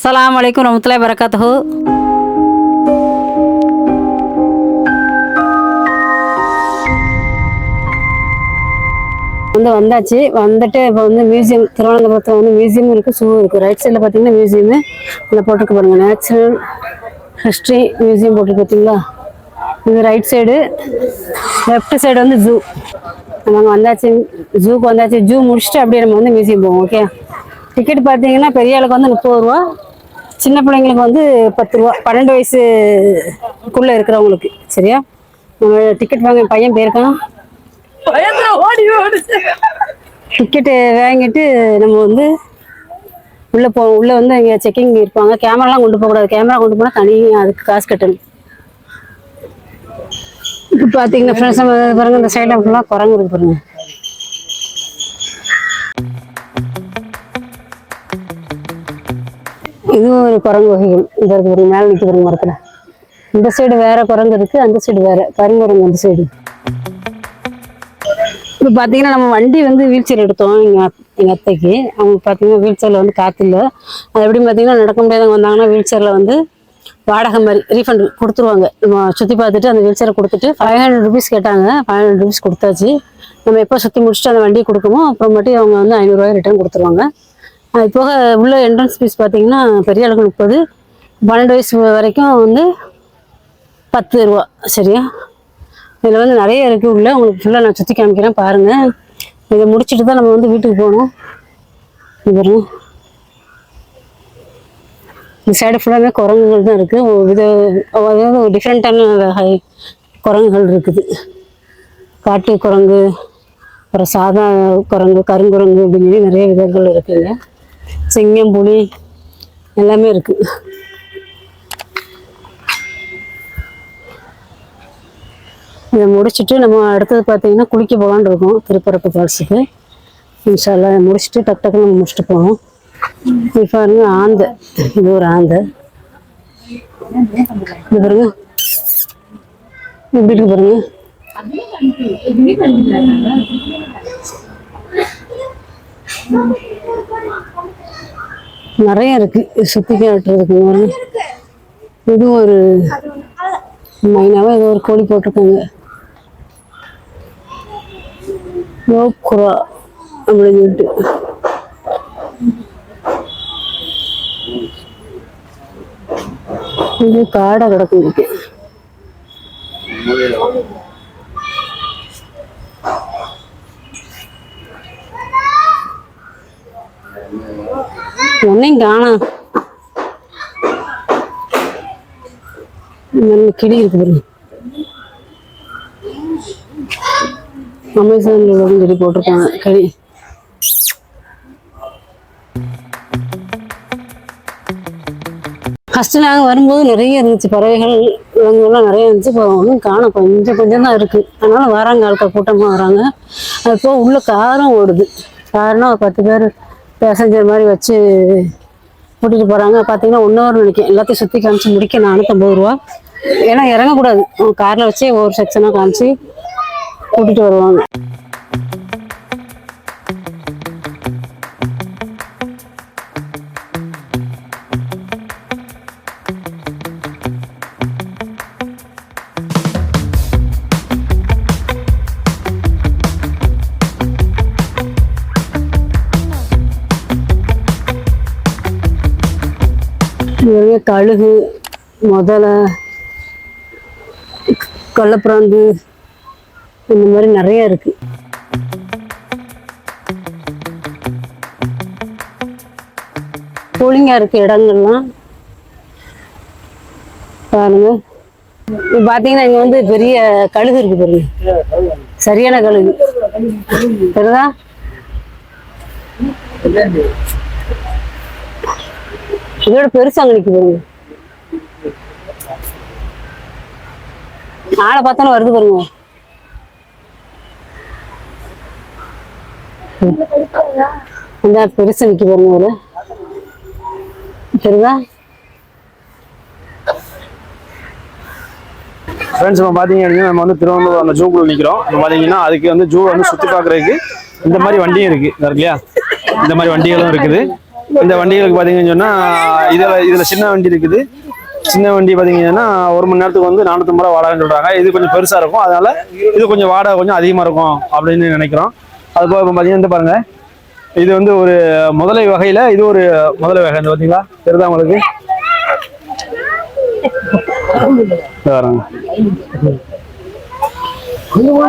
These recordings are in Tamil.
அஸ்ஸலாமு அலைக்கும் ரஹ்மத்துல்லாஹி ஹோ வந்து வந்தாச்சு. வந்துட்டு இப்போ வந்து மியூசியம் திருவனந்தபுரத்தில் வந்து மியூசியம் இருக்குது ஷூ இருக்குது ரைட் சைடில் பார்த்தீங்கன்னா மியூசியமு இதில் போட்டிருக்கு பாருங்க. நேச்சுரல் ஹிஸ்ட்ரி மியூசியம் போட்டிருக்கு பார்த்தீங்களா இது ரைட் சைடு லெஃப்ட் சைடு வந்து ஜூ நாங்கள் வந்தாச்சு. ஜூக்கு வந்தாச்சு. ஜூ முடிச்சுட்டு அப்படியே நம்ம வந்து மியூசியம் போவோம் ஓகே டிக்கெட் பார்த்தீங்கன்னா பெரிய ஆளுக்கு வந்து முப்பது ரூபா. சின்ன பிள்ளைங்களுக்கு வந்து பத்து ரூபா பன்னெண்டு வயசுக்குள்ளே இருக்கிறவங்களுக்கு சரியா? டிக்கெட் வாங்க பையன் போயிருக்கான். டிக்கெட்டு வாங்கிட்டு நம்ம வந்து உள்ளே போ உள்ளே வந்து இங்கே செக்கிங் இருப்பாங்க. கேமராலாம் கொண்டு போகக்கூடாது. கேமரா கொண்டு போனால் தனி அதுக்கு காசு கட்டணும். இப்போ பார்த்தீங்கன்னா ஃப்ரெண்ட்ஸ் பாருங்க இந்த சைடில் ஃபுல்லாக குரங்கு இருக்கு பாருங்க. குரங்கு வகைகள். இந்த இருக்கு பாருங்க மேலே நிற்க பாருங்க மரத்தில். இந்த சைடு வேற குரங்கு இருக்கு அந்த சைடு வேற. கருங்குரங்கு அந்த சைடு இப்போ பார்த்தீங்கன்னா நம்ம வண்டி வந்து வீல் சேர் எடுத்தோம் எங்கள் எங்கள் அத்தைக்கு. அவங்க பார்த்தீங்கன்னா வீல் சேரில் வந்து காற்று இல்லை. அது எப்படி பார்த்தீங்கன்னா நடக்க முடியாதவங்க வந்தாங்கன்னா வீல் சேரில் வந்து வாடகை மாதிரி ரீஃபண்ட் கொடுத்துருவாங்க. நம்ம சுற்றி பார்த்துட்டு அந்த வீல் சேரை கொடுத்துட்டு ஃபைவ் ஹண்ட்ரட் ருபீஸ் கேட்டாங்க. ஃபைவ் ஹண்ட்ரட் ருபீஸ் கொடுத்தாச்சு. நம்ம எப்போ சுற்றி முடிச்சுட்டு அந்த வண்டியை கொடுக்கமோ அப்புறமேட்டு அவங்க வந்து ஐநூறுரூவாய் ரிட்டர்ன் கொடுத்துருவாங்க. அது போக உள்ள என்ட்ரன்ஸ் ஃபீஸ் பார்த்தீங்கன்னா பெரிய அளவுக்கு முப்பது பன்னெண்டு வயசு வரைக்கும் வந்து பத்து ரூபா சரியா? இதில் வந்து நிறைய இருக்குது உள்ள. உங்களுக்கு ஃபுல்லாக நான் சுற்றி காமிக்கிறேன் பாருங்கள் இதை முடிச்சுட்டு தான் நம்ம வந்து வீட்டுக்கு போகணும். இது இந்த சைடு ஃபுல்லாகவே குரங்குகள் தான் இருக்குது இது அதாவது டிஃப்ரெண்ட்டான வகை குரங்குகள் இருக்குது. காட்டு குரங்கு அப்புறம் சாதா குரங்கு கருங்குரங்கு அப்படின்னு நிறைய விதங்கள் இருக்குதுங்க சிங்கம் புலி எல்லாமே இருக்குது இதை முடிச்சுட்டு நம்ம அடுத்தது பார்த்தீங்கன்னா குளிக்க போகலான்னு இருக்கோம். திருப்பரப்பு ஃபால்ஸுக்கு. இன்ஷால்லா இதை முடிச்சுட்டு டக் டக்குன்னு நம்ம முடிச்சுட்டு போவோம் இப்போ பாருங்க ஆந்தை. இது ஒரு ஆந்தை. இது பாருங்க. எப்படி இருக்கு பாருங்க. நிறைய இருக்கு. சுத்தி காட்டுறதுக்கு இது ஒரு மைனாவா ஏதோ ஒரு கோழி போட்டிருக்காங்க. நோக்குரா அப்படின்னு சொல்லிட்டு. இது காடை கிடக்கு இருக்கு ஒன்னையும் காணோம் கிளி இருக்கு பாருங்க. அமேசான்ல உள்ளதுன்னு சொல்லி போட்டிருக்காங்க கிளி. ஃபஸ்ட்டு நாங்கள் வரும்போது நிறைய இருந்துச்சு பறவைகள் விலங்குகள்லாம் நிறைய இருந்துச்சு. இப்போ ஒன்றும் காணும். கொஞ்சம் கொஞ்சம் தான் இருக்குது அதனால வராங்க ஆட்கள் கூட்டமாக வராங்க. அது போக உள்ள காரும் ஓடுது. காரணம் ஒரு பத்து பேர் பேசஞ்சர் மாதிரி வச்சு கூட்டிகிட்டு போகிறாங்க பார்த்தீங்கன்னா ஒன் ஹவர் நினைக்கிறேன் எல்லாத்தையும் சுற்றி காமிச்சு முடிக்க நானூற்றம்பது ரூபா. ஏன்னா இறங்கக்கூடாது. காரில் வச்சே ஒவ்வொரு செக்ஷனாக காமிச்சு கூட்டிகிட்டு வருவாங்க. நிறைய கழுகு முதலை கொல்லப்பிராந்து இந்த மாதிரி நிறைய இருக்கு. கூலிங்காக இருக்க இடங்கள்லாம். பாருங்க. இப்போ பார்த்தீங்கன்னா இங்கே வந்து பெரிய கழுகு இருக்கு பாருங்க. சரியான கழுகு. தெரியுதா? இதோட பெருசா அங்க பாருங்க. ஆளை பார்த்தாலும் வருது பாருங்க. இந்த பெருசு நிக்க பாருங்க ஒரு சரிதா ஃப்ரெண்ட்ஸ் இப்போ பார்த்தீங்க அப்படின்னா நம்ம வந்து திருவனந்தபுரம் அந்த ஜூக்குள்ள நிற்கிறோம் இப்போ பார்த்தீங்கன்னா அதுக்கு வந்து ஜூ வந்து சுற்றி பார்க்குறதுக்கு இந்த மாதிரி வண்டியும் இருக்குது இருக்கு இல்லையா? இந்த மாதிரி வண்டிகளும் இருக்குது. இந்த வண்டிகளுக்கு பார்த்தீங்கன்னு சொன்னால் இதில் இதில் சின்ன வண்டி இருக்குது. சின்ன வண்டி பார்த்தீங்கன்னா ஒரு மணி நேரத்துக்கு வந்து நானூற்றம்பது ரூபா வாடகைன்னு சொல்கிறாங்க இது கொஞ்சம் பெருசாக இருக்கும். அதனால் இது கொஞ்சம் வாடகை கொஞ்சம் அதிகமாக இருக்கும் அப்படின்னு நினைக்கிறோம். அதுபோக இப்போ பார்த்தீங்கன்னா இந்த பாருங்கள் இது வந்து ஒரு முதலை வகையில் இது ஒரு முதலை வகை இந்த பார்த்தீங்களா தெரியுதா உங்களுக்கு?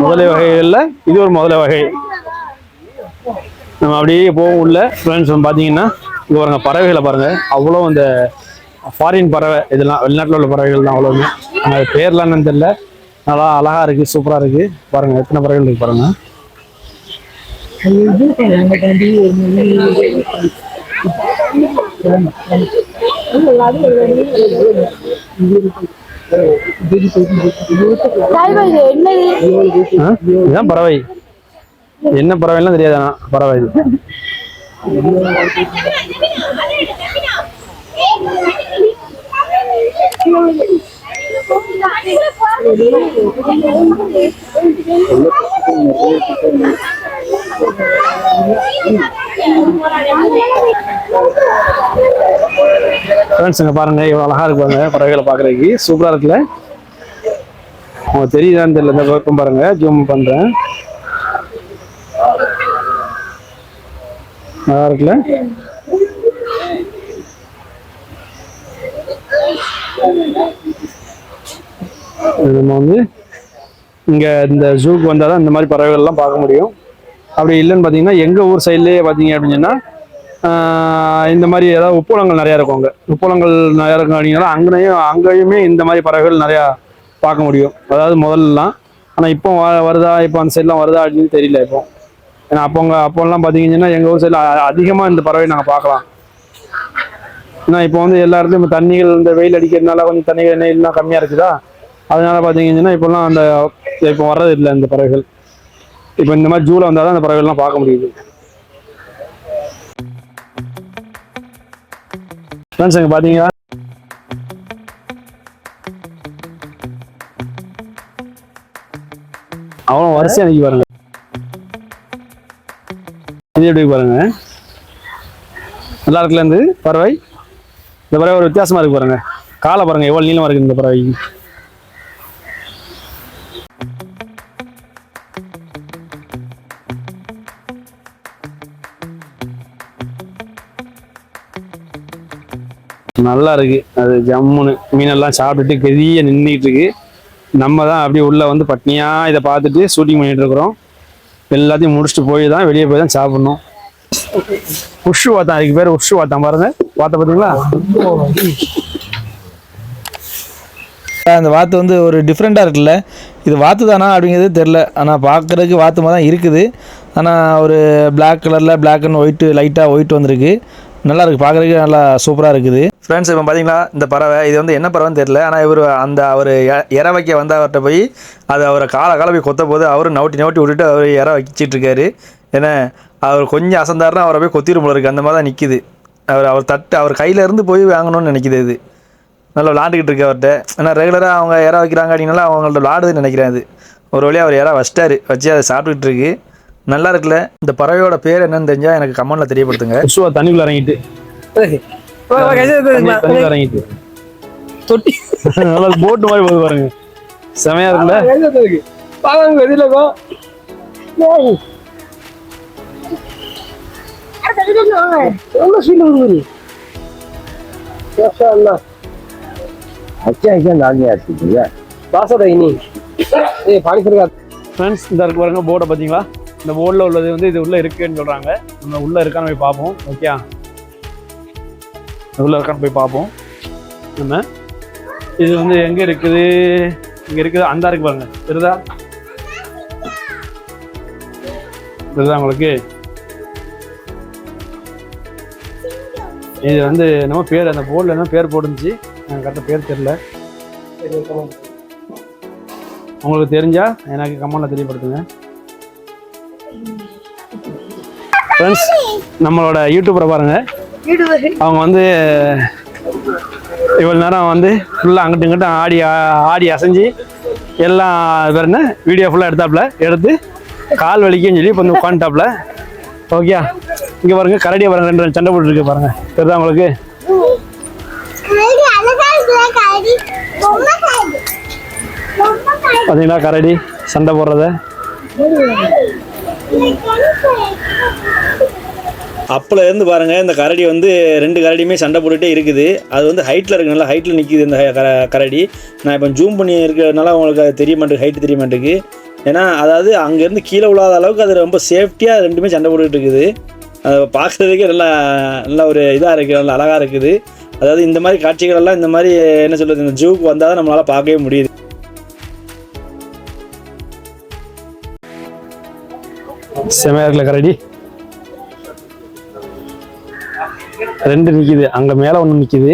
முதலை வகைகளில் இது ஒரு முதலை வகை. நம்ம அப்படியே போகும் உள்ள. ஃப்ரெண்ட்ஸ் பார்த்தீங்கன்னா இங்க பாருங்க பறவைகளை பாருங்க. அவ்வளோ அந்த ஃபாரின் பறவை. இதெல்லாம் வெளிநாட்டில் உள்ள பறவைகள் தான் அவ்வளோமே அது பேர்லாம் என்னன்னு தெரியல. நல்லா அழகா இருக்கு சூப்பரா இருக்கு. பாருங்க எத்தனை பறவைகள் இருக்கு பாருங்க. ஆ? இதுதான் பறவை. என்ன பறவைலாம் தெரியாது ஆனா பறவை. இது பாருங்க இவ்வளோ அழகா இருக்கு பாருங்க பறவைகளை பார்க்குறதுக்கு சூப்பரா இருக்குல்ல? உங்களுக்கு தெரியுதான்னு தெரியல இந்த பக்கம் பாருங்க ஜூம் பண்றேன். நல்லா இருக்குல்ல? நம்ம வந்து இங்கே இந்த ஜூக்கு வந்தால் தான் இந்த மாதிரி பறவைகள்லாம் பார்க்க முடியும். அப்படி இல்லைன்னு பார்த்தீங்கன்னா எங்கள் ஊர் சைட்லேயே பார்த்தீங்க அப்படின்னா இந்த மாதிரி ஏதாவது உப்புளங்கள் நிறையா இருக்கும் அங்கே. உப்புளங்கள் நிறையா இருக்கும் அப்படின்னா அங்கேயும் அங்கேயுமே இந்த மாதிரி பறவைகள் நிறையா பார்க்க முடியும். அதாவது முதல்லலாம். ஆனால் இப்போ வ- வருதா? இப்போ அந்த சைட்லாம் வருதா அப்படின்னு தெரியல இப்போ. ஏன்னா அப்போ அப்போல்லாம் பார்த்தீங்கன்னா எங்கள் ஊர் சைடில் அதிகமாக இந்த பறவை நாங்கள் பார்க்கலாம் ஏன்னா இப்போ வந்து எல்லா இடத்துலையும் இப்போ தண்ணிகள் இந்த வெயில் அடிக்கிறதுனால கொஞ்சம் தண்ணிகள் நெய்லாம் கம்மியாக இருக்குதா? அதனால பார்த்தீங்கன்னா இப்போல்லாம் அந்த இப்போ வர்றது இல்லை இந்த பறவைகள். இப்போ இந்த மாதிரி ஜூவில் வந்தால் தான் அந்த பறவைகள்லாம் பார்க்க முடியுது. ஃப்ரெண்ட்ஸ் இங்கே பார்த்தீங்களா அவ்வளோ வரிசையாக நிற்கி பாருங்க. இது எப்படி பாருங்க. நல்லா இருக்குல்ல இருந்து பறவை? இந்த பறவை ஒரு வித்தியாசமா இருக்கு பாருங்க. காலை பாருங்க எவ்வளவு நீளமா இருக்கு இந்த பறவை நல்லா இருக்கு. அது ஜம்முன்னு மீனெல்லாம் சாப்பிட்டுட்டு கெதிய நின்றுட்டு இருக்கு. நம்ம தான் அப்படியே உள்ள வந்து பட்னியா இதை பார்த்துட்டு ஷூட்டிங் பண்ணிட்டு இருக்கிறோம். எல்லாத்தையும் முடிச்சுட்டு போய் தான் வெளியே போய் தான் சாப்பிடணும். உஷு வாத்தான் அதுக்கு பேர் உஷு வாத்தான் பாருங்க. வாத்த பார்த்தீங்களா அந்த வாத்து வந்து ஒரு டிஃப்ரெண்ட்டாக இருக்குல்ல. இது வாத்து தானா அப்படிங்கிறது தெரில ஆனால் பார்க்குறதுக்கு வாத்து மாதிரி தான் இருக்குது. ஆனால் ஒரு பிளாக் கலரில் பிளாக் அண்ட் ஒயிட்டு லைட்டாக ஒயிட் வந்திருக்கு. நல்லா இருக்குது பார்க்குறதுக்கு நல்லா சூப்பராக இருக்குது. ஃப்ரெண்ட்ஸ் இப்போ பார்த்தீங்களா இந்த பறவை இது வந்து என்ன பறவைன்னு தெரில ஆனால் இவர் அந்த அவர் இற வைக்க வந்த அவர்கிட்ட போய் அது அவரை காலை காலை போய் கொத்த போது அவர் நவுட்டி நவுட்டி விட்டுட்டு அவர் இற வச்சிட்டு இருக்காரு. ஏன்னா அவர் கொஞ்சம் அசந்தாருன்னா அவரை போய் கொத்திரும் போல இருக்குது அந்த மாதிரி தான் நிற்கிது அவர் அவர் தட்டு அவர் கையில இருந்து போய் வாங்கணும்னு நினைக்குது இது. நல்லா விளாண்டுக்கிட்டு இருக்கு அவர்கிட்ட. ஏன்னா ரெகுலராக அவங்க இறா வைக்கிறாங்க அப்படின்னால அவங்கள்ட்ட விளாடுதுன்னு நினைக்கிறேன் அது. ஒரு வழியாக அவர் இறா வச்சிட்டாரு. வச்சு அதை சாப்பிட்டுக்கிட்டு இருக்கு. நல்லா இருக்குல்ல? இந்த பறவையோட பேர் என்னன்னு தெரிஞ்சால் எனக்கு கமெண்ட்ல தெரியப்படுத்துங்க. தண்ணிக்குள்ள இறங்கிட்டு. தொட்டி. நல்லா மாதிரி போகுது பாருங்க. செமையா இருக்குல்ல? பாருங்க. இருக்கு பாருங்க போர்டை பார்த்தீங்களா? இந்த போர்டில் உள்ளது வந்து இது உள்ள இருக்குன்னு சொல்றாங்க. நம்ம உள்ள இருக்கான்னு போய் பார்ப்போம். ஓகே உள்ள இருக்கான்னு போய் பார்ப்போம். நம்ம இது வந்து எங்க இருக்குது? இங்க இருக்குது அந்த இருக்கு பாருங்க. தெரியுதா? தெரியுதா உங்களுக்கு? இது வந்து என்னமோ பேர் அந்த போர்டில் என்ன பேர் போட்டுருந்துச்சு. எனக்கு கரெக்டாக பேர் தெரியல. உங்களுக்கு தெரிஞ்சா எனக்கு கமெண்ட்ல தெரியப்படுத்துங்க. ஃப்ரெண்ட்ஸ் நம்மளோட யூடியூபரை பாருங்க. அவங்க வந்து இவ்வளோ நேரம் வந்து ஃபுல்லாக அங்கிட்டும் இங்கிட்டும் ஆடி ஆடி அசைஞ்சு எல்லாம் வேறு என்ன வீடியோ ஃபுல்லாக எடுத்தாப்புல எடுத்து கால் வலிக்குன்னு சொல்லி இப்போ வந்து உட்காந்துட்டாப்புல. ஓகே இங்க பாருங்க கரடியை பாருங்க ரெண்டு ரெண்டு சண்டை போட்டு இருக்கு பாருங்க. தெரியுதா உங்களுக்கு? கரடி பாத்தீங்களா கரடி? சண்டை போடுறத? அப்போல இருந்து பாருங்க இந்த கரடி வந்து ரெண்டு கரடியுமே சண்டை போட்டுகிட்டே இருக்குது. அது வந்து ஹைட்டில் இருக்கு நல்லா ஹைட்டில் நிற்கிது இந்த கரடி. நான் இப்போ ஜூம் பண்ணி இருக்கிறதுனால உங்களுக்கு அது தெரிய மாட்டேங்குது ஹைட் தெரிய மாட்டேங்குது. ஏன்னா அதாவது அங்கேருந்து கீழே விழாத அளவுக்கு அது ரொம்ப சேஃப்டியாக ரெண்டுமே சண்டை போட்டுக்கிட்டு இருக்குது. அதை பார்க்குறதுக்கே நல்லா நல்ல ஒரு இதாக இருக்குது நல்லா அழகாக இருக்குது. அதாவது இந்த மாதிரி காட்சிகள் எல்லாம் இந்த மாதிரி என்ன சொல்கிறது இந்த ஜூக்கு வந்தால் தான் நம்மளால் பார்க்கவே முடியுது. செமையாக இருக்கல கரடி? ரெண்டு நிக்குது. அங்க மேல ஒண்ணு நிக்குது.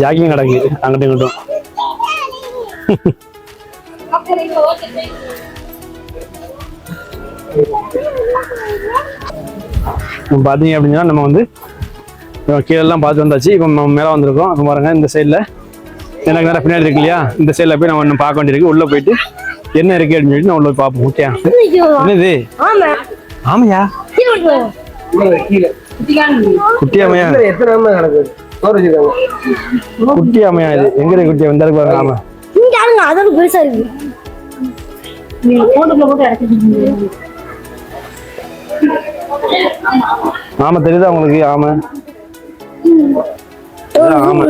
ஜாக்கிங் கிடக்கு. அங்கிட்டும் இங்கிட்டும். பார்த்தீங்க அப்படின்னா நம்ம வந்து கீழெல்லாம் பார்த்து வந்தாச்சு. இப்போ நம்ம மேலே வந்திருக்கோம். இப்போ பாருங்க இந்த சைடில் எனக்கு நேரம் பின்னாடி இருக்கு இல்லையா? இந்த சைடில் போய் நம்ம ஒன்று பார்க்க வேண்டியிருக்கு. உள்ளே போயிட்டு என்ன இருக்கு அப்படின்னு சொல்லிட்டு நான் உள்ள போய் பார்ப்போம். ஓகே என்னது? ஆமையா? கீழே குட்டி ஆமையா? கீழே எத்தனை ஆமை குட்டி ஆமையா இது? எங்க இருக்கு குட்டி? வந்தா இருக்கு பாருங்க ஆமை. இங்க ஆளுங்க அதோட பெருசா இருக்கு. ஆமை தெரியுதா உங்களுக்கு ஆமை? ஆமை.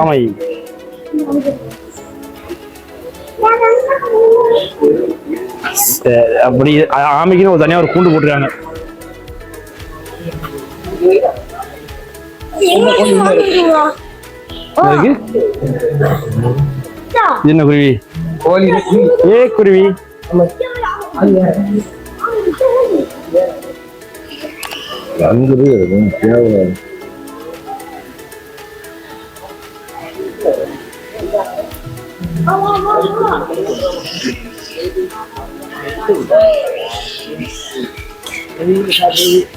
ஆமை. அப்படி ஆமைக்குன்னு ஒரு தனியா ஒரு கூண்டு போட்டிருக்காங்க. என்ன குருவி? ஏ குருவி?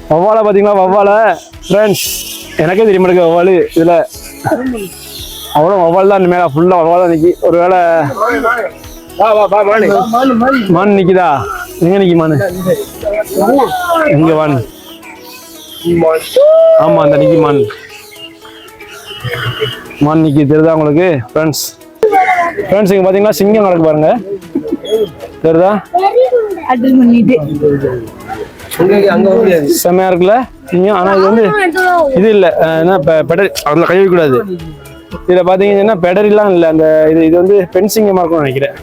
வவ்வாலை பார்த்தீங்களா? வவ்வாலை ஃப்ரெண்ட்ஸ் எனக்கே தெரியும் இருக்கு வவ்வால் இதில் அவ்வளோ வவ்வால் தான் மேலே ஃபுல்லாக வவ்வால் தான் நிற்கி ஒரு வேளை வா வா வா மானு மான் நிற்கிதா எங்கே நிற்கி மான் இங்கே வான் ஆமாம் அந்த நிற்கி மான் மான் நிற்கி தெரியுதா உங்களுக்கு? ஃப்ரெண்ட்ஸ் ஃப்ரெண்ட்ஸ் இங்கே பார்த்தீங்களா சிங்கம் நடக்கு பாருங்க. தெரியுதா? செம்மையா இருக்குல்ல? சிங்கம். ஆனால் இது வந்து இது இல்லை. என்ன பெடரி. அதில் கை வைக்கக்கூடாது இதில் பார்த்தீங்கன்னா பெடரிலாம் இல்லை. அந்த இது இது வந்து பெண் சிங்கமாக இருக்கும்னு நினைக்கிறேன்.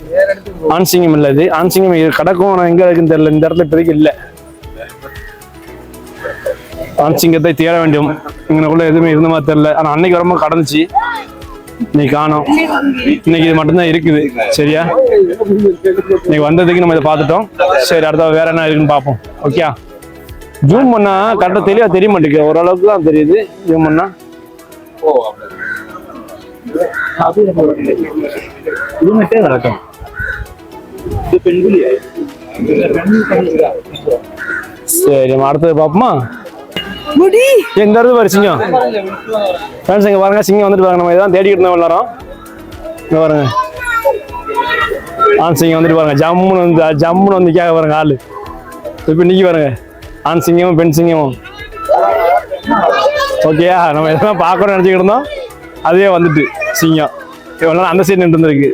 ஆண் சிங்கம் இல்லை இது. ஆண் சிங்கம் இது கிடக்கும். ஆனால் எங்கே இருக்குன்னு தெரியல. இந்த இடத்துல இப்போதைக்கு இல்லை. ஆண் சிங்கத்தை தேட வேண்டும். இங்கனக்குள்ள எதுவுமே இருந்த மாதிரி தெரியல. ஆனால் அன்னைக்கு ரொம்ப கடந்துச்சு. இன்னைக்கு காணோம். இன்னைக்கு இது மட்டும்தான் இருக்குது. சரியா? இன்னைக்கு வந்ததுக்கு நம்ம இதை பார்த்துட்டோம். சரி அடுத்த வேற என்ன இருக்குன்னு பார்ப்போம். ஓகே ஜூம் பண்ணா கரெக்டாக தெளிவா தெரிய மாட்டேங்குது. ஓரளவுக்கு தான் தெரியுது. ஜூம் பண்ணா. சரி நம்ம அடுத்தது பார்ப்போமா? முடி. எங்க இருந்து பாரு சிங்கம்? ஃப்ரெண்ட்ஸ் இங்க பாருங்க சிங்கம் வந்துட்டு பாருங்க நம்ம இதான் தேடிக்கிட்டு இருந்தோம் எல்லாரும். இங்க பாருங்க. ஆண் சிங்கம் வந்துட்டு பாருங்க ஜம்முன்னு வந்து ஜம்முன்னு வந்து கேட்க பாருங்க ஆளு. இப்போ நிக்கி பாருங்க. ஆண் சிங்கமும் பெண் சிங்கமும். ஓகேயா நம்ம எதெல்லாம் பார்க்கணும்னு நினச்சிக்கிட்டு இருந்தோம். அதுவே வந்துட்டு சிங்கம். இவ்வளோ நேரம் அந்த சைடு நின்று இருந்திருக்கு.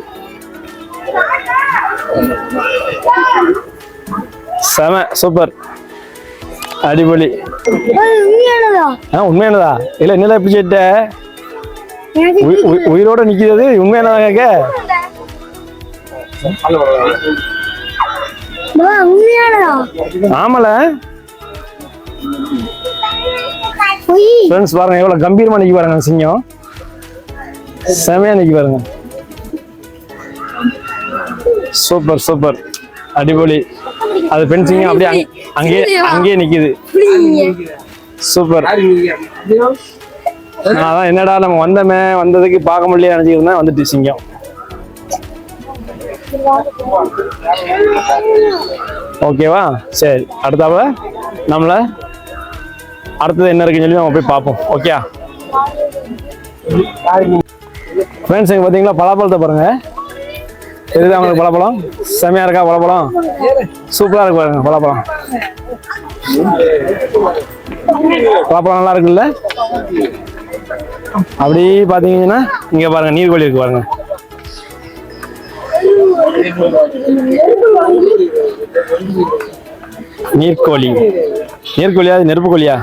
செம சூப்பர் அடிபொலி. உண்மையானதா? இல்லை என்னடா எப்படி கேட்ட? உயி- உயி- உயிரோட நிக்கிறது? உண்மையானதா கேட்க உண்மையானதா? ஆமல. ஃப்ரெண்ட்ஸ் பாருங்க எவ்வளவு கம்பீரமா நிக்கி பாருங்க சிங்கம். செமையா நிக்கி பாருங்க. சூப்பர் சூப்பர் அடிபொலி. அது பெண் சிங்கம் அப்படியே அங்கேயே அங்கேயே நிக்குது. சூப்பர். அதான் என்னடா நம்ம வந்தோமே வந்ததுக்கு பார்க்க முடியல நினைச்சிட்டு இருந்தேன் வந்துட்டு சிங்கம். ஓகேவா? சரி அடுத்தாப்புல நம்மள? அடுத்தது என்ன இருக்குன்னு சொல்லி நம்ம போய் பார்ப்போம். ஓகே ஃப்ரெண்ட்ஸ் இங்கே பார்த்தீங்களா? பலாப்பழத்தை பாருங்க. தெரியுதா உங்களுக்கு பழப்பழம் செமையா இருக்கா பழப்பழம் சூப்பரா இருக்கு பாருங்க பழப்பழம் பழப்பழம் நல்லா இருக்குல்ல? அப்படி பாத்தீங்கன்னா இங்க பாருங்க நீர்கோழி இருக்கு பாருங்க. நீர்க்கோழி நீர்கோழியா அது நெருப்பு கோழியா?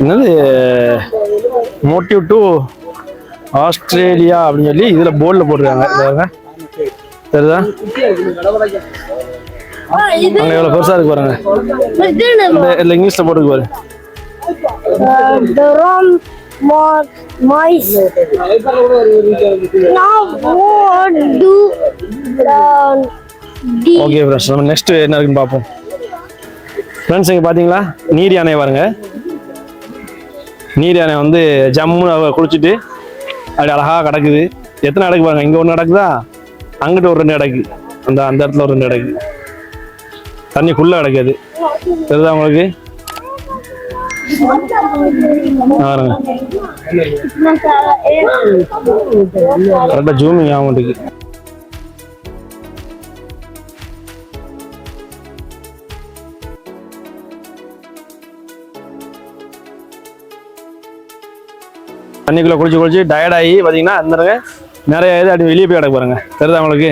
என்னது? மோட்டிவ் டு ஆஸ்திரேலியா அப்படின்னு சொல்லி இதுல போர்டில் போட்டிருக்காங்க பாருங்க. தெரியுதா? அங்க எவ்வளவு பெருசா இருக்கு பாருங்க. இதுல இங்கிலீஷ்ல போட்டுருக்கு பாரு. The wrong mark mice. Now what do the okay friends நம்ம நெக்ஸ்ட் என்ன இருக்குன்னு பார்ப்போம். ஃப்ரெண்ட்ஸ் இங்கே பார்த்தீங்களா நீர் யானை பாருங்க. நீர் யானை வந்து ஜம்முன்னு குளிச்சுட்டு அப்படி அழகா கிடக்குது. எத்தனை கிடக்கு பாருங்க? இங்கே ஒன்று கிடக்குதா? அங்கிட்டு ஒரு ரெண்டு இடக்கு. அந்த அந்த இடத்துல ஒரு ரெண்டு தண்ணி தண்ணிக்குள்ளே கிடைக்காது. தெரியுதா உங்களுக்கு? பாருங்க கரெக்டாக ஜூமிங் ஆகும்ட்டுக்கு தண்ணிக்குள்ளே குளிச்சு குளிச்சு டயர்டாகி பார்த்தீங்கன்னா இருந்துருங்க நிறைய இது அப்படி வெளியே போய் கிடக்கு பாருங்க. தெரியுதா உங்களுக்கு?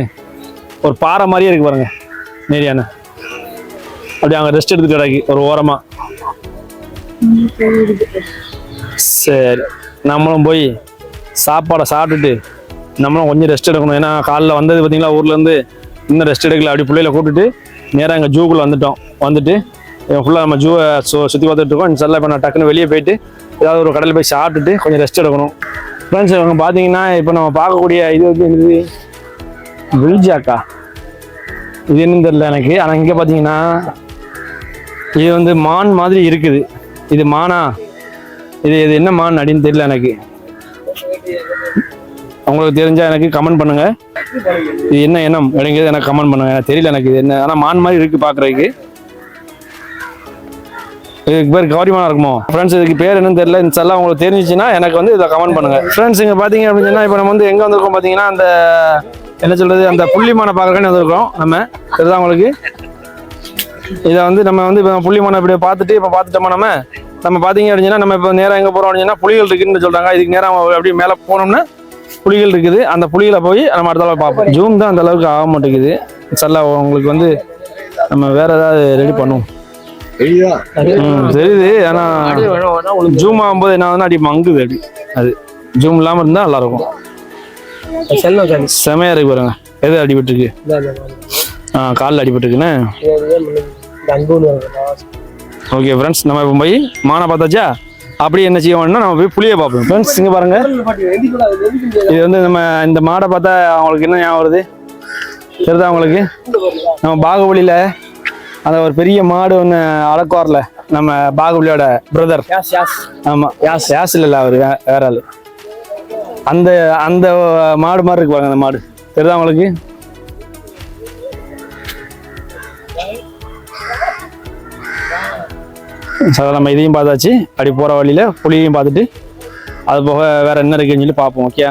ஒரு பாறை மாதிரியே இருக்கு பாருங்க. நேரியான. அப்படி அங்கே ரெஸ்ட் எடுத்து கிடக்கு ஒரு ஓரமா. சரி. நம்மளும் போய் சாப்பாடை சாப்பிட்டுட்டு நம்மளும் கொஞ்சம் ரெஸ்ட் எடுக்கணும். ஏன்னா காலைல வந்தது பார்த்தீங்களா ஊர்லேருந்து இன்னும் ரெஸ்ட் எடுக்கல. அப்படி பிள்ளையில கூப்பிட்டுட்டு நேராக எங்கள் ஜூக்குள்ளே வந்துட்டோம். வந்துட்டு ஃபுல்லாக நம்ம ஜூவை சு சுற்றி பார்த்துட்டு இருக்கோம். சரில இப்போ நான் டக்குன்னு வெளியே போயிட்டு ஏதாவது ஒரு கடையில் போய் சாப்பிட்டுட்டு கொஞ்சம் ரெஸ்ட் எடுக்கணும். ஃப்ரெண்ட்ஸ் இவங்க பார்த்தீங்கன்னா இப்போ நம்ம பார்க்கக்கூடிய இது வந்து என்னது? வில்ஜாக்கா. இது என்னன்னு தெரியல எனக்கு. ஆனால் இங்கே பார்த்தீங்கன்னா இது வந்து மான் மாதிரி இருக்குது. இது மானா? இது இது என்ன மான் அப்படின்னு தெரியல எனக்கு. உங்களுக்கு தெரிஞ்சால் எனக்கு கமெண்ட் பண்ணுங்கள் இது என்ன இனம்? அப்படிங்கிறது எனக்கு கமெண்ட் பண்ணுங்க. எனக்கு தெரியல எனக்கு இது என்ன. ஆனால் மான் மாதிரி இருக்குது பார்க்குறதுக்கு இதுக்கு பேர் கௌரிமானா இருக்குமோ? ஃப்ரெண்ட்ஸ் இதுக்கு பேர் என்னன்னு தெரியல. இன்ஷால்லா உங்களுக்கு தெரிஞ்சிச்சுன்னா எனக்கு வந்து இதை கமெண்ட் பண்ணுங்க. ஃப்ரெண்ட்ஸ் இங்கே பார்த்தீங்க அப்படின்னா இப்போ நம்ம வந்து எங்கே வந்திருக்கோம் பார்த்தீங்கன்னா அந்த என்ன சொல்றது அந்த புள்ளிமான பார்க்கறதுக்காண்டி வந்திருக்கோம் நம்ம. இதுதான் உங்களுக்கு? இதை வந்து நம்ம வந்து இப்போ புள்ளிமான இப்படி பார்த்துட்டு இப்போ பார்த்துட்டோமா நம்ம? நம்ம பார்த்தீங்க அப்படின்னா நம்ம இப்போ நேராக எங்கே போகிறோம் அப்படின்னா புலிகள் இருக்குன்னு சொல்கிறாங்க இதுக்கு நேரம் அப்படியே மேலே போனோம்னா புலிகள் இருக்குது. அந்த புலிகளை போய் நம்ம அடுத்த அளவு பார்ப்போம். ஜூம் தான் அந்த அளவுக்கு ஆக மாட்டேங்குது. சல்ல உங்களுக்கு வந்து நம்ம வேற ஏதாவது ரெடி பண்ணுவோம். தெரியுது? ஆனா ஜூம் ஆகும்போது என்ன ஆகுதுன்னா அடி மங்குது அடி. அது ஜூம் இல்லாம இருந்தா நல்லா இருக்கும் செமையா இருக்கு பாருங்க. எது அடிபட்டுருக்கு? ஆ காலில் அடிபட்டுருக்குன்னு. ஓகே ஃப்ரெண்ட்ஸ் நம்ம இப்போ போய் மானை பார்த்தாச்சா? அப்படி என்ன செய்ய வேணும்னா நம்ம போய் புளியை பார்ப்போம். ஃப்ரெண்ட்ஸ் இங்கே பாருங்க. இது வந்து நம்ம இந்த மாடை பார்த்தா அவங்களுக்கு என்ன ஞாபகம் வருது? தெரியுதா உங்களுக்கு? நம்ம பாகுபலியில அந்த ஒரு பெரிய மாடு ஒன்று அடக்குவார்ல நம்ம பாகுபலியோட பிரதர் யாஸ் யாஸ். ஆமா. யாஸ். யாஸ் இல்ல அவர் வேற ஆளு அந்த அந்த மாடு மாதிரி இருக்கு பாருங்க அந்த மாடு. தெரியுதா உங்களுக்கு? ஸோ நம்ம இதையும் பார்த்தாச்சு. அப்படி போற வழியில புளியையும் பார்த்துட்டு அது போக வேற என்ன இருக்குன்னு சொல்லி பார்ப்போம் ஓகே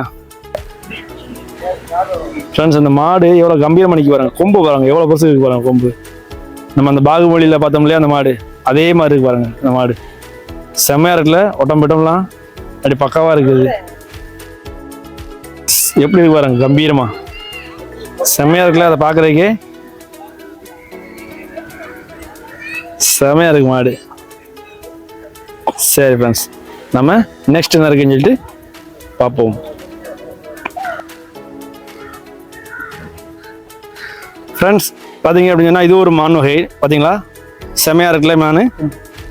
ஃப்ரெண்ட்ஸ் அந்த மாடு எவ்வளோ கம்பீரமா பாருங்க கொம்பு பாருங்க எவ்வளோ பெருசு இருக்கு பாருங்க கொம்பு. நம்ம அந்த பாகுபலியில் பார்த்தோம் இல்லையா அந்த மாடு? அதே மாதிரி இருக்கு பாருங்க அந்த மாடு. செம்மையா இருக்குல்ல ஒட்டம் பிட்டம்லாம்? அப்படி பக்காவா இருக்குது எப்படி இருக்கு பாருங்க கம்பீரமா. செம்மையா இருக்குல்ல அதை பார்க்கறதுக்கே? செம்மையா இருக்கு மாடு. சரி ஃப்ரெண்ட்ஸ் நம்ம நெக்ஸ்ட் என்ன இருக்குன்னு சொல்லிட்டு பார்ப்போம். ஃப்ரெண்ட்ஸ் பார்த்தீங்க அப்படின்னா இது ஒரு மான் வகை. பார்த்தீங்களா செமையாக இருக்குல்ல மான்?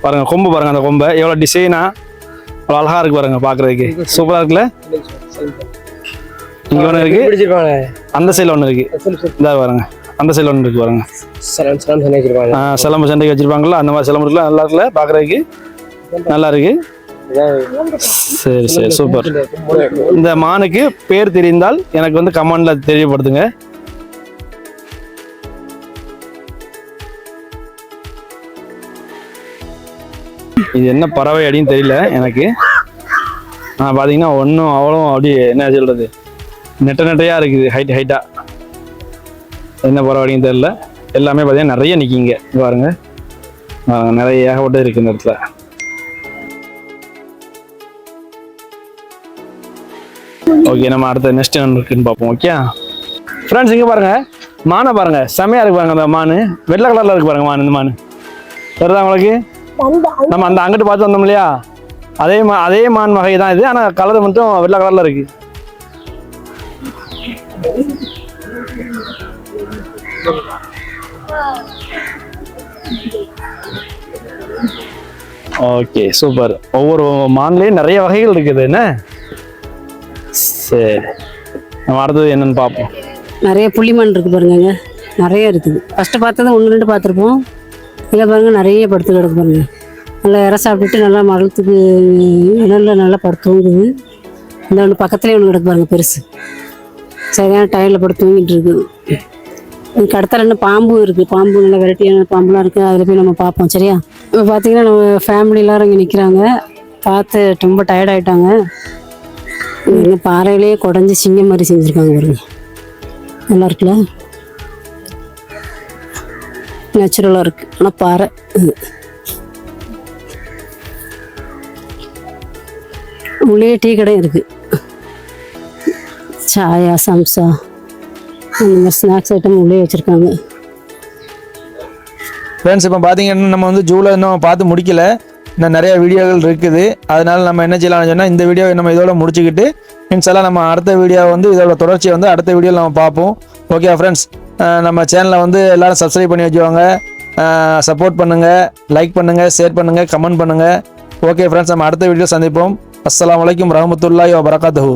பாருங்க கொம்பு பாருங்க அந்த கொம்பை. எவ்வளோ டிசைனா அவ்வளோ அழகா இருக்கு பாருங்க பார்க்கறதுக்கு சூப்பராக இருக்குல்ல? இங்கே ஒன்று இருக்கு. பிடிச்சிருப்பாங்க. அந்த சைடில் ஒன்று இருக்கு. இந்த பாருங்க. அந்த சைடில் ஒன்று இருக்கு பாருங்க. ஆ, சிலம்பு சண்டைக்கு வச்சிருப்பாங்கல்ல அந்த மாதிரி சிலம்பு இருக்குல்ல நல்லா இருக்குல்ல பார்க்கறதுக்கு நல்லா இருக்கு. சரி சரி சூப்பர். இந்த மானுக்கு பேர் தெரிந்தால் எனக்கு வந்து கமெண்ட்ல தெரியப்படுத்துங்க. இது என்ன பறவை அப்படின்னு தெரியல எனக்கு. நான் பார்த்தீங்கன்னா ஒன்றும் அவ்வளோ அப்படியே என்ன சொல்கிறது நெட்ட நெட்டையாக இருக்குது ஹைட் ஹைட்டாக என்ன பறவை அப்படின்னு தெரியல. எல்லாமே பார்த்தீங்கன்னா நிறைய நிற்கிங்க பாருங்கள் நிறைய ஏகப்பட்டது இருக்கு இந்த இடத்துல. ஓகே நம்ம அடுத்த நெக்ஸ்ட் என்ன இருக்குன்னு பார்ப்போம் ஓகே ஃப்ரெண்ட்ஸ் இங்கே பாருங்கள் மானை பாருங்கள் செமையாக இருக்கு பாருங்க அந்த மான். வெள்ளை கலரில் இருக்கு பாருங்கள் மான் இந்த மான். தெரியுதா உங்களுக்கு? நம்ம அந்த அங்கிட்டு பார்த்து வந்தோம் இல்லையா? அதே மா அதே மான் வகை தான் இது. ஆனால் கலர் மட்டும் வெள்ளை கலர்ல இருக்கு. ஓகே சூப்பர் ஒவ்வொரு மான்லேயும் நிறைய வகைகள் இருக்குது. என்ன? சரி. நம்ம அடுத்தது என்னன்னு பார்ப்போம். நிறைய புள்ளிமான் இருக்கு பாருங்கங்க. நிறைய இருக்குது. ஃபஸ்ட்டு பார்த்தது ஒன்று ரெண்டு பார்த்துருப்போம். இங்கே பாருங்க நிறைய படுத்து கிடக்கு பாருங்க. நல்லா இற சாப்பிட்டுட்டு நல்லா மரத்துக்கு நல்லா நல்லா படுத்து தூங்குது. இந்த ஒன்று பக்கத்துலேயே ஒன்று கிடக்கு பாருங்க பெருசு. சரியான டயரில் படுத்து தூங்கிட்டு இருக்குது இதுக்கு அடுத்த ரெண்டு பாம்பும் இருக்குது பாம்பு நல்ல வெரைட்டியான பாம்புலாம் இருக்குது அதில் போய் நம்ம பார்ப்போம் சரியா? இப்போ பார்த்தீங்கன்னா நம்ம ஃபேமிலி எல்லாரும் இங்கே நிற்கிறாங்க பார்த்து ரொம்ப டயர்ட் ஆகிட்டாங்க இங்கே பாறையிலேயே குடஞ்சி சிங்கம் மாதிரி செஞ்சுருக்காங்க பாருங்க. நல்லா இருக்குல்ல? நேச்சுரலாக இருக்கு. ஆனால் பாறை இது. உள்ளே டீ கடை இருக்கு. சாயா சம்சா அந்த மாதிரி ஸ்நாக்ஸ் ஐட்டம் உள்ளே வச்சுருக்காங்க. ஃப்ரெண்ட்ஸ் இப்போ பார்த்தீங்கன்னா நம்ம வந்து ஜூவில் இன்னும் பார்த்து முடிக்கல. இன்னும் நிறைய வீடியோகள் இருக்குது. அதனால நம்ம என்ன செய்யலாம்னு சொன்னால் இந்த வீடியோ நம்ம இதோட முடிச்சுக்கிட்டு இன்ஷால்லாம் நம்ம அடுத்த வீடியோ வந்து இதோட தொடர்ச்சியை வந்து அடுத்த வீடியோவில் நம்ம பார்ப்போம். ஓகே ஃப்ரெண்ட்ஸ் நம்ம சேனலை வந்து எல்லோரும் சப்ஸ்கிரைப் பண்ணி வச்சுக்கோங்க. சப்போர்ட் பண்ணுங்கள் லைக் பண்ணுங்கள் ஷேர் பண்ணுங்கள் கமெண்ட் பண்ணுங்கள் ஓகே ஃப்ரெண்ட்ஸ் நம்ம அடுத்த வீடியோ சந்திப்போம். அஸ்லாம் வலைக்கம் வரஹ்மத்துல்லாஹி வபரகாத்துஹு